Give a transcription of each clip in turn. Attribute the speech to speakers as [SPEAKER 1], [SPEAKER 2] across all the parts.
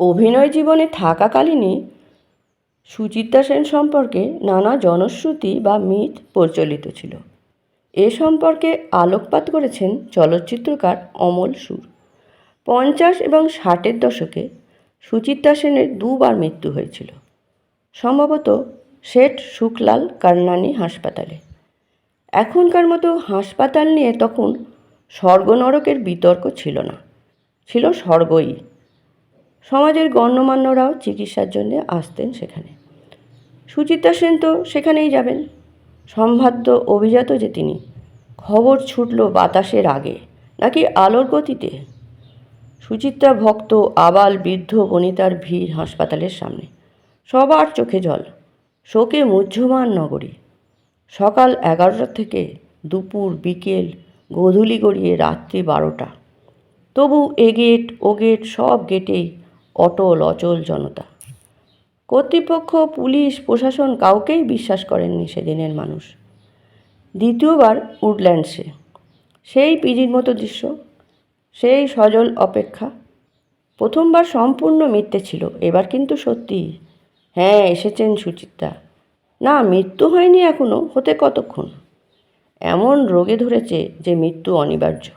[SPEAKER 1] অভিনয় জীবনে থাকাকালীনই সুচিত্রা সেন সম্পর্কে নানা জনশ্রুতি বা মিথ প্রচলিত ছিল। এ সম্পর্কে আলোকপাত করেছেন চলচ্চিত্রকার অমল সুর। পঞ্চাশ এবং ষাটের দশকে সুচিত্রা সেনের দুবার মৃত্যু হয়েছিল, সম্ভবত শেঠ শুকলাল কারনানি হাসপাতালে। এখনকার মতো হাসপাতাল নিয়ে তখন স্বর্গ নরকের বিতর্ক ছিল না, ছিল স্বর্গই। সমাজের গণ্যমান্যরাও চিকিৎসার জন্য আসতেন সেখানে। সুচিত্রা সেন তো সেখানেই যাবেন। সম্ভাব্য অভিজাত যে তিনি, খবর ছুটল বাতাসের আগে, নাকি আলোর গতিতে? সুচিত্রা ভক্ত, আবাল বৃদ্ধ বনিতার ভিড় হাসপাতালের সামনে। সবার চোখে জল, শোকে মুহ্যমান নগরী। সকাল এগারোটা থেকে দুপুর বিকেল গোধূলি গড়িয়ে রাত্রি বারোটা। তবু এ গেট, ও গেট সব গেটেই অটল, অচল জনতা। কর্তৃপক্ষ, পুলিশ, প্রশাসন কাউকেই বিশ্বাস করেননি সেদিনের মানুষ। দ্বিতীয়বার উডল্যান্ডসে। সেই পিজির মতো দৃশ্য, সেই সজল অপেক্ষা। প্রথমবার সম্পূর্ণ মিথ্যে ছিল, এবার কিন্তু সত্যি। হ্যাঁ এসেছেন সুচিত্রা। না, মৃত্যু হয়নি এখনও হতে কতক্ষণ? এমন রোগে ধরেছে যে মৃত্যু অনিবার্য।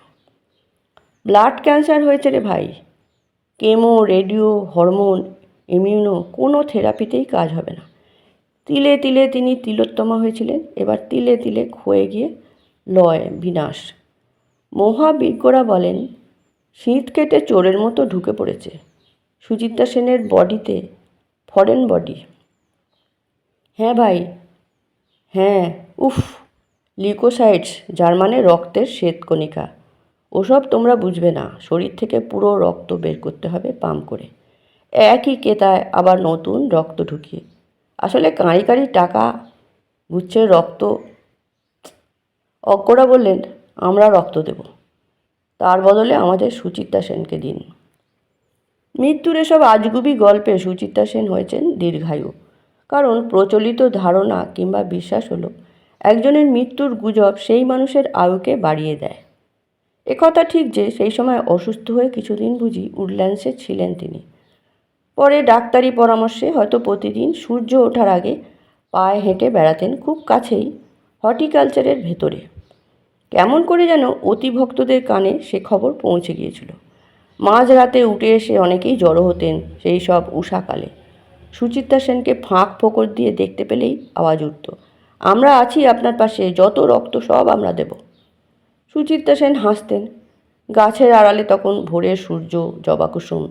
[SPEAKER 1] ব্লাড ক্যান্সার হয়েছে রে ভাই। কেমো, রেডিও, হরমোন, ইমিউনো কোনো থেরাপিতেই কাজ হবে না। তিলে তিলে তিনি তিলোত্তমা হয়েছিলেন, এবার তিলে তিলে ক্ষয়ে গিয়ে লয় বিনাশ। মহাবিজ্ঞরা বলেন, শীত কেটে চোরের মতো ঢুকে পড়েছে। সুচিত্রা সেনের বডিতে ফরেন বডি। হ্যাঁ ভাই হ্যাঁ উফ, লিকোসাইটস যার মানে রক্তের শ্বেতকণিকা। ওসব তোমরা বুঝবে না। শরীর থেকে পুরো রক্ত বের করতে হবে পাম্প করে। একই কেতায় আবার নতুন রক্ত ঢুকিয়ে। আসলে কাঁড়ি কাঁড়ি টাকা গুচ্ছের রক্ত। অজ্ঞরা বললেন, আমরা রক্ত দেব। তার বদলে আমাদের সুচিত্রা সেনকে দিন। মৃত্যুর এসব আজগুবি গল্পে সুচিত্রা সেন হয়েছেন দীর্ঘায়ু। কারণ প্রচলিত ধারণা কিংবা বিশ্বাস হলো, একজনের মৃত্যুর গুজব সেই মানুষের আয়ুকে বাড়িয়ে দেয়। একথা ঠিক যে সেই সময় অসুস্থ হয়ে কিছুদিন বুঝি উডল্যান্ডসে ছিলেন তিনি। পরে ডাক্তারি পরামর্শে হয়তো প্রতিদিন সূর্য ওঠার আগে পায়ে হেঁটে বেড়াতেন খুব কাছেই হর্টিকালচারের ভেতরে। কেমন করে যেন অতিভক্তদের কানে সে খবর পৌঁছে গিয়েছিল। মাঝরাতে উঠে এসে অনেকেই জড়ো হতেন সেই সব উষাকালে সুচিত্রা সেনকে ফাঁক ফোকর দিয়ে দেখতে পেলেই আওয়াজ উঠত, আমরা আছি আপনার পাশে, যত রক্ত সব আমরা দেব। সুচিত্রা সেন হাসতেন। গাছের আড়ালে তখন ভোরের সূর্য জবা কুসুম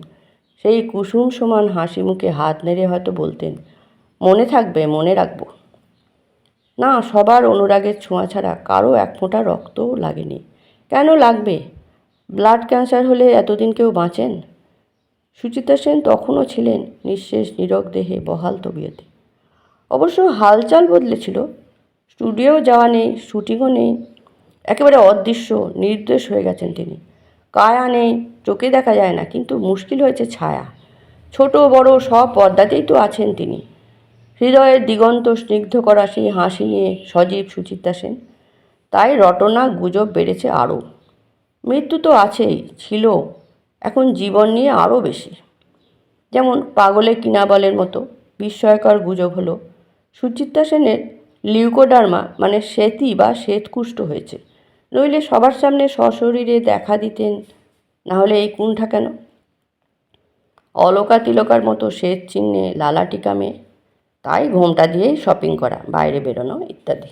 [SPEAKER 1] সেই কুসুম সমান হাসি মুখে হাত নেড়ে হয়তো বলতেন, মনে থাকবে, মনে রাখব। না, সবার অনুরাগের ছোঁয়া ছাড়া কারও এক ফোঁটা রক্তও লাগেনি। কেন লাগবে? ব্লাড ক্যান্সার হলে এতদিন কেউ বাঁচেন? সুচিত্রা সেন তখনও ছিলেন নিঃশেষ নীরব দেহে বহাল তবিয়তে। অবশ্য হালচাল বদলেছিল। স্টুডিও যাওয়া নেই, শুটিংও নেই একেবারে অদৃশ্য নির্দেশ হয়ে গেছেন তিনি। কায়া নেই চোখে দেখা যায় না, কিন্তু মুশকিল হয়েছে ছায়া। ছোট, বড় সব পর্দাতেই তো আছেন তিনি। হৃদয়ের দিগন্ত স্নিগ্ধ করা সেই হাসি নিয়ে সজীব সুচিত্রা সেন। তাই রটনা গুজব বেড়েছে আরও। মৃত্যু তো আছেই, ছিল। এখন জীবন নিয়ে আরও বেশি। যেমন পাগলে কিনা বলের মতো বিস্ময়কর গুজব হলো। সুচিত্রা সেনের লিউকোডার্মা মানে শ্বেতি বা শ্বেতকুষ্ঠ হয়েছে। নইলে সবার সামনে সশরীরে দেখা দিতেন, না হলে এই কুণ্ঠা কেন? অলকা তিলকার মতো শ্বেত চিহ্নে লালা টিকা মেয়ে, তাই ঘোমটা দিয়েই শপিং করা, বাইরে বেরোনো ইত্যাদি।